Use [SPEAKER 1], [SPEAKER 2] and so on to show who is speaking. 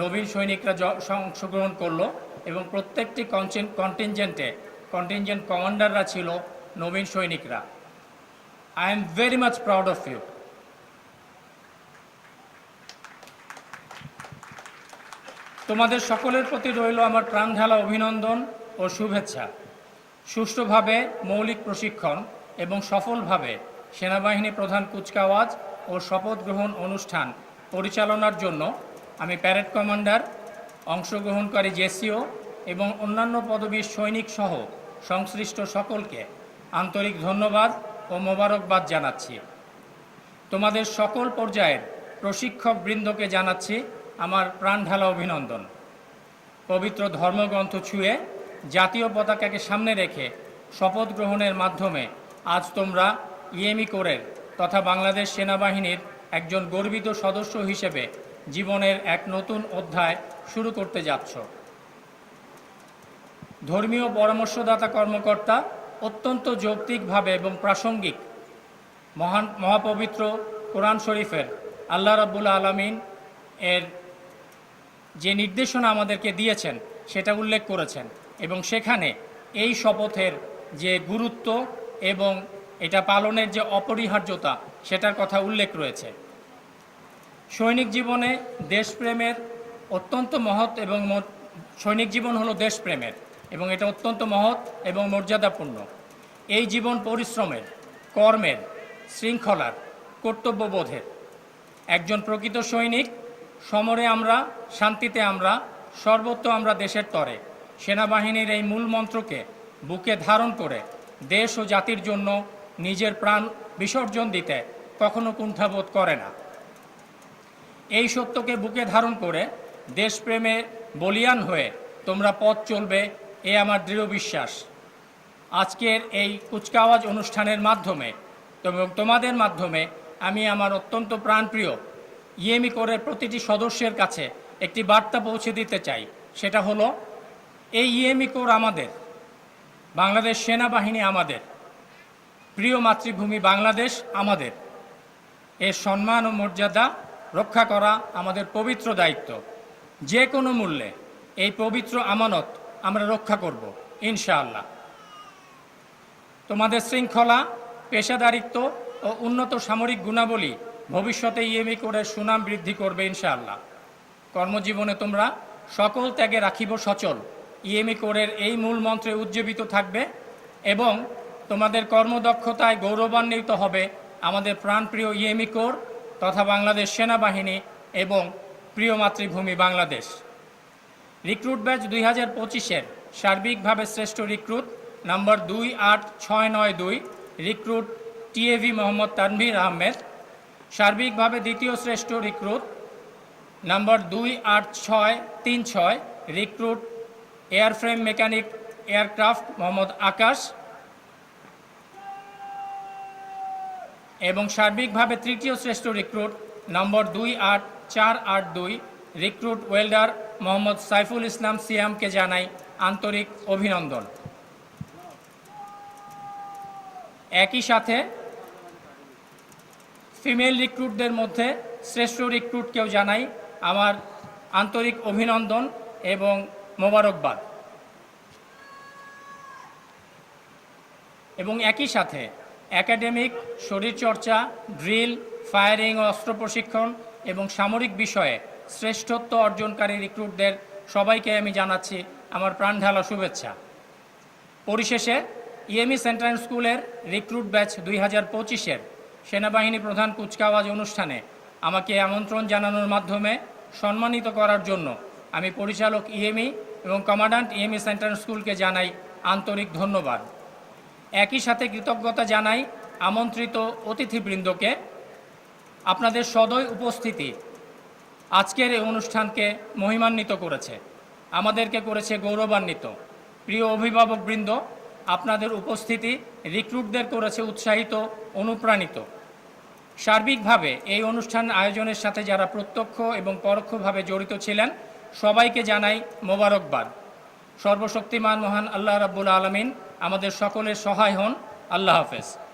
[SPEAKER 1] নবীন সৈনিকরা অংশগ্রহণ করল এবং প্রত্যেকটি কন্টিনজেন্টে কন্টিনজেন্ট কমান্ডাররা ছিল নবীন সৈনিকরা। I am very much proud of you তোমাদের সকলের প্রতি রইল আমার প্রাণঢালা অভিনন্দন ও শুভেচ্ছা। সুষ্ঠুভাবে মৌলিক প্রশিক্ষণ এবং সফলভাবে সেনাবাহিনী প্রধান কুচকাওয়াজ ও শপথ গ্রহণ অনুষ্ঠান পরিচালনার জন্য আমি প্যারেড কমান্ডার, অংশগ্রহণকারী জেসিও এবং অন্যান্য পদবীর সৈনিক সহ সংশ্লিষ্ট সকলকে আন্তরিক ধন্যবাদ ও মোবারকবাদ জানাচ্ছি। তোমাদের সকল পর্যায়ের প্রশিক্ষক বৃন্দকে জানাচ্ছি আমার প্রাণঢালা অভিনন্দন। পবিত্র ধর্মগ্রন্থ ছুঁয়ে জাতীয় পতাকাকে সামনে রেখে শপথ গ্রহণের মাধ্যমে আজ তোমরা ইএমি কোরের তথা বাংলাদেশ সেনাবাহিনীর একজন গর্বিত সদস্য হিসেবে জীবনের এক নতুন অধ্যায় শুরু করতে যাচ্ছ। ধর্মীয় পরামর্শদাতা কর্মকর্তা অত্যন্ত যৌক্তিকভাবে এবং প্রাসঙ্গিক। মহান, মহাপবিত্র কোরআন শরীফের আল্লাহ রাব্বুল আলমিন এর যে নির্দেশনা আমাদেরকে দিয়েছেন, সেটা উল্লেখ করেছেন এবং সেখানে এই শপথের যে গুরুত্ব এবং এটা পালনের যে অপরিহার্যতা, সেটার কথা উল্লেখ রয়েছে। সৈনিক জীবনে দেশপ্রেমের অত্যন্ত মহৎ এবং সৈনিক জীবন হলো দেশপ্রেমের এবং এটা অত্যন্ত মহৎ এবং মর্যাদাপূর্ণ। এই জীবন পরিশ্রমের, কর্মের, শৃঙ্খলার, কর্তব্যবোধের। একজন প্রকৃত সৈনিক, সমরে আমরা, শান্তিতে আমরা, সর্বত্র আমরা দেশের তরে। সেনাবাহিনীর এই মূল মন্ত্রকে বুকে ধারণ করে দেশ ও জাতির জন্য নিজের প্রাণ বিসর্জন দিতে কখনো কুণ্ঠাবোধ করে না। এই সত্যকে বুকে ধারণ করে দেশপ্রেমে বলিয়ান হয়ে তোমরা পথ চলবে, এ আমার দৃঢ় বিশ্বাস। আজকের এই কুচকাওয়াজ অনুষ্ঠানের মাধ্যমে তোমাদের মাধ্যমে আমি আমার অত্যন্ত প্রাণপ্রিয় ইএমি কোরের প্রতিটি সদস্যের কাছে একটি বার্তা পৌঁছে দিতে চাই। সেটা হলো, এই ইএমি কোর আমাদের, বাংলাদেশ সেনাবাহিনী আমাদের, প্রিয় মাতৃভূমি বাংলাদেশ আমাদের। এর সম্মান ও মর্যাদা রক্ষা করা আমাদের পবিত্র দায়িত্ব। যে কোনো মূল্যে এই পবিত্র আমানত আমরা রক্ষা করব, ইনশাআল্লাহ। তোমাদের শৃঙ্খলা, পেশাদারিত্ব ও উন্নত সামরিক গুণাবলী ভবিষ্যতে ইএমই করে সুনাম বৃদ্ধি করবে, ইনশাআল্লাহ। কর্মজীবনে তোমরা সকল ত্যাগে রাখিব সচল। ইএমই কোরের এই মূল মন্ত্রে উজ্জীবিত থাকবে এবং তোমাদের কর্মদক্ষতায় গৌরবান্বিত হবে আমাদের প্রাণপ্রিয় ইএমই কোর তথা বাংলাদেশ সেনাবাহিনী এবং প্রিয় মাতৃভূমি বাংলাদেশ। রিক্রুট ব্যাচ দুই হাজার পঁচিশের সার্বিকভাবে শ্রেষ্ঠ রিক্রুট নাম্বার দুই আট ছয় নয় দুই, রিক্রুট টিএভি মোহাম্মদ তানভীর আহমেদ। সার্বিকভাবে দ্বিতীয় শ্রেষ্ঠ রিক্রুট নাম্বার দুই আট ছয় তিন ছয়, recruit airframe mechanic aircraft Mohammad Akash. এবং সার্বিকভাবে তৃতীয় শ্রেষ্ঠ রিক্রুট নম্বর দুই আট চার আট দুই, রিক্রুট ওয়েল্ডার মোহাম্মদ সাইফুল ইসলাম সিয়ামকে জানাই আন্তরিক অভিনন্দন। একই সাথে ফিমেল রিক্রুটদের মধ্যে শ্রেষ্ঠ রিক্রুটকেও জানাই আমার আন্তরিক অভিনন্দন এবং মোবারকবাদ। এবং একই সাথে একাডেমিক, শরীরচর্চা, ড্রিল, ফায়ারিং ও অস্ত্র প্রশিক্ষণ এবং সামরিক বিষয়ে শ্রেষ্ঠত্ব অর্জনকারী রিক্রুটদের সবাইকে আমি জানাচ্ছি আমার প্রাণ প্রাণঢালা শুভেচ্ছা। পরিশেষে ইএমই সেন্ট্রাল স্কুলের রিক্রুট ব্যাচ দুই হাজার পঁচিশের সেনাবাহিনী প্রধান কুচকাওয়াজ অনুষ্ঠানে আমাকে আমন্ত্রণ জানানোর মাধ্যমে সম্মানিত করার জন্য আমি পরিচালক ইএমই এবং কমান্ডান্ট ইএমই সেন্ট্রাল স্কুলকে জানাই আন্তরিক ধন্যবাদ। একই সাথে কৃতজ্ঞতা জানাই আমন্ত্রিত অতিথিবৃন্দকে আপনাদের সদয় উপস্থিতি আজকের এই অনুষ্ঠানকে মহিমান্বিত করেছে। আমাদেরকে করেছে গৌরবান্বিত। প্রিয় অভিভাবকবৃন্দ, আপনাদের উপস্থিতি রিক্রুটদের করেছে উৎসাহিত, অনুপ্রাণিত। সার্বিকভাবে এই অনুষ্ঠান আয়োজনের সাথে যারা প্রত্যক্ষ এবং পরোক্ষভাবে জড়িত ছিলেন, সবাইকে জানাই মোবারকবাদ। সর্বশক্তিমান মহান আল্লাহ রাব্বুল আলমিন আমাদের সকলের সহায় হন। আল্লাহ হাফেজ।